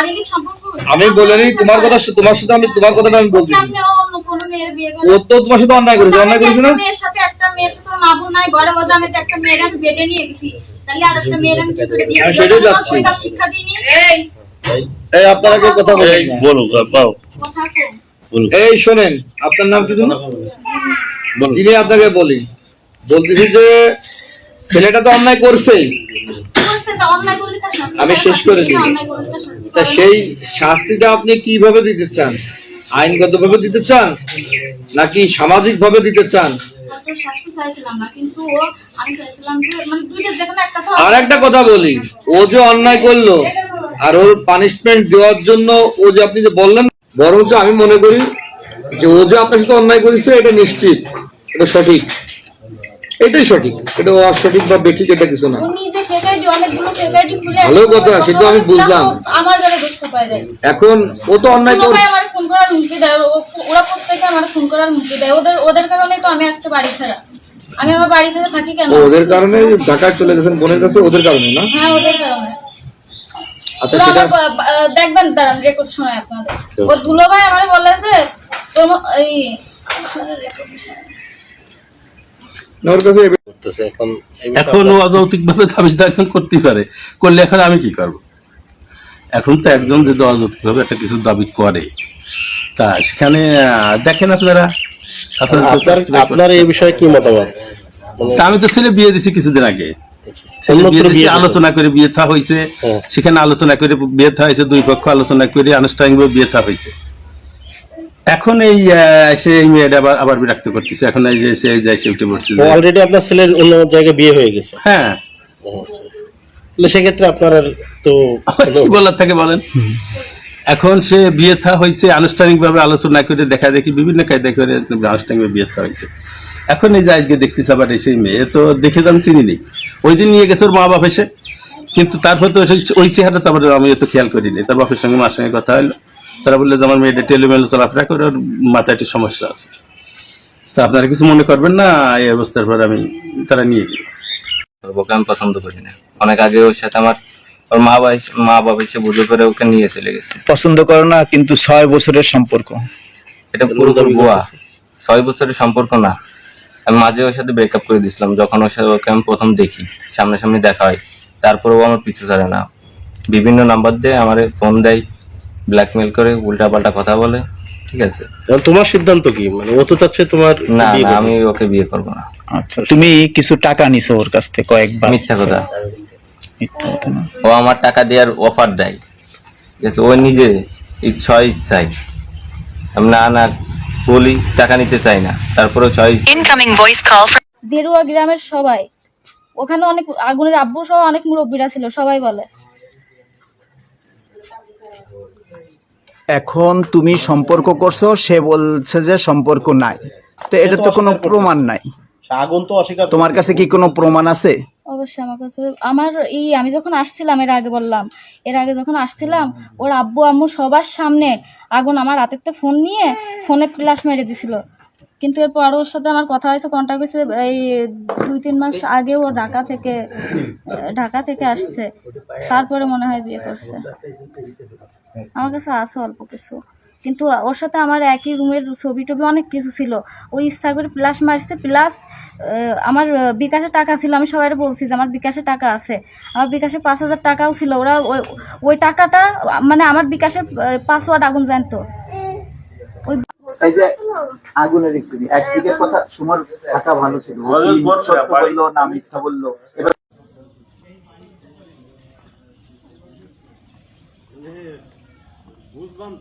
শারীরিক সম্পর্ক। আমি বলিনি তোমার কথা তোমার সাথে আমি তোমার কথাটা আমি ওকে বলতেছি আপনি অন্য কোনো মেয়ের বিয়ে ও তো তোমার সাথে অন্যায় করেছে অন্যায় করেছে না? মেয়ের সাথে একটা মেয়ের সাথে মাবু নাই বসে আমি একটা মেয়ের আমি বেডে নিয়ে গেছি। তাহলে আর একটা মেয়ের আমি কি করে বিয়ে করব? শিক্ষা দিইনি এই। আপনারা কেউ কথা বলেন এই বলো পাও। কথা বলো এই শোনেন আপনার নাম কি জানো? যিনি আপনাকে বলি বলতেছি যে ছেলেটা তো অন্যায় করছেই। আমি শেষ করে শাস্তি তা সেই শাস্তিটা আপনি কীভাবে দিতে চান? আইনগত ভাবে দিতে চান? নাকি সামাজিক ভাবে দিতে চান? মানে আর একটা কথা বলি ও যে অন্যায় করল আর ওর পানিশমেন্ট দেওয়ার জন্য ও যে আপনি যে বললেন বরঞ্চ আমি মনে করি যে ও যে আপনার সাথে অন্যায় করেছে এটা নিশ্চিত এটা সঠিক। এটাই সঠিক। এটা অসঠিক বা বেঠিক এটা কিছু না। ভালো কথা, সেটা আমি বুঝলাম। এখন ও তো অন্যায় করছে আমার ফোন করার হুমকি দেয়। ওরা প্রত্যেকে আমার ফোন করার হুমকি দেয়। ওদের ওদের কারণে তো আমি আজকে বাড়ি ছাড়া। আমি আমার বাড়ি ছেড়ে থাকি কেন? ওদের কারণে ঢাকায় চলে গেছেন বোনের কাছে ওদের কারণে না? হ্যাঁ ওদের কারণে। আচ্ছা সেটা দেখবেন দাঁড়ান রেকর্ড শোনায় আপনাদের। ও দুলো ভাই আমার বলে যে এই এখন এখন ও অযৌক্তিক ভাবে দাবি একজন করতে পারে। করলে এখন আমি কি করব? এখন তো একজন যদি অযৌক্তিক ভাবে একটা কিছু দাবি করে তা সেখানে দেখেন আপনারা। আপনারা আপনার এই বিষয়ে কি মতামত? মানে তা আমি তো ছেলে বিয়ে দিছি কিছুদিন আগে। আলোচনা করে বিয়ে থা হয়েছে হ্যাঁ। সেখানে আলোচনা করে বিয়ে থা হয়েছে দুই পক্ষ আলোচনা করে আনুষ্ঠানিকভাবে বিয়ে থা হয়েছে এখন এই সে এই মেয়েটা আবার আবার বিরক্ত করতেছে। এখন এই যে সে যাই উঠে পড়ছে অলরেডি আপনার ছেলের অন্য জায়গায় বিয়ে হয়ে গেছে। হ্যাঁ। সেক্ষেত্রে আপনার তো কি বলার থাকে বলেন? এখন সে বিয়ে থা হয়েছে আনুষ্ঠানিকভাবে আলোচনা করে দেখা দেখি বিভিন্ন কায়দা করে আনুষ্ঠানিকভাবে বিয়ে থা হয়েছে। এখন এই যে আজকে দেখতেছি আবার এই সেই মেয়ে তো দেখে আমি চিনি নেই। ওই দিন নিয়ে গেছে ওর মা বাপ এসে কিন্তু তারপর তো ওই চেহারা তো আবার আমি তো খেয়াল করিনি। তার বাপের সঙ্গে মার সঙ্গে কথা হলো। তারা বললে যে আমার মেয়েটা টেলিমেলো চলাফেরা করে ওর মাথায় একটি সমস্যা আছে। তো আপনারা কিছু মনে করবেন না এই অবস্থার পর আমি তারা নিয়ে গেল ওকে আমি পছন্দ করি না। অনেক আগে ওর সাথে আমার ওর মা বাবা মা বাবা এসে বুঝে করে ওকে নিয়ে চলে গেছে। পছন্দ করো না কিন্তু ছয় বছরের সম্পর্ক। এটা পুরোপুরি গোয়া ছয় বছরের সম্পর্ক না। আমি মাঝে ওর সাথে ব্রেকআপ করে দিয়েছিলাম। যখন ওর সাথে ওকে আমি প্রথম দেখি সামনাসামনি দেখা হয়। তারপরেও আমার পিছু ছাড়ে না। বিভিন্ন নাম্বার দিয়ে আমার ফোন দেয়। ব্ল্যাকমেল করে উল্টাপাল্টা কথা বলে ঠিক আছে? এখন তোমার সিদ্ধান্ত কি? মানে ও তো চাচ্ছে তোমার না না আমি ওকে বিয়ে করব না। আচ্ছা তুমি কিছু টাকা নিছো ওর কাছ থেকে কয়েকবার। মিথ্যা কথা। মিথ্যা কথা না। ও আমার টাকা দেওয়ার অফার দেয়। ঠিক আছে ও নিজে ইচ্ছায় আমি না না বলি টাকা নিতে চাই না। তারপরে ছয় voice call from দেরুয়া গ্রামের সবাই। ওখানে অনেক আগুনের আব্বু সহ অনেক মুরব্বীরা ছিল সবাই বলে। এখন তুমি সম্পর্ক করছ সে বলছে যে সম্পর্ক নাই। তো এটা তো কোনো প্রমাণ নাই। আগুন তো অস্বীকার তোমার কাছে কি কোনো প্রমাণ আছে? অবশ্যই আমার কাছে আমার এই আমি যখন আসছিলাম এর আগে বললাম এর আগে যখন আসছিলাম ওর আব্বু আম্মু সবার সামনে আগুন আমার হাতের ফোন নিয়ে ফোনে ফ্ল্যাশ মেরে দিছিল। কিন্তু এরপর ওর সাথে আমার কথা হয়েছে কন্ট্যাক্ট হয়েছে এই দুই তিন মাস আগে ও ঢাকা থেকে ঢাকা থেকে আসছে। তারপরে মনে হয় বিয়ে করছে। আমার কাছে আছে অল্প কিছু। কিন্তু ওর সাথে আমার একই রুমের ছবি টবি অনেক কিছু ছিল। ওই ইচ্ছা করে প্লাস মারছে প্লাস আমার বিকাশে টাকা ছিল। আমি সবাই বলছি যে আমার বিকাশে টাকা আছে। আমার বিকাশে পাঁচ হাজার টাকাও ছিল। ওরা ওই- ওই টাকাটা মানে আমার বিকাশের পাসওয়ার্ড আগুন জানতো ওই এই যে আগুনের একটু একদিকে কথা তোমার থাকা ভালো ছিল। না মিথ্যা বলল। এবার বুঝলাম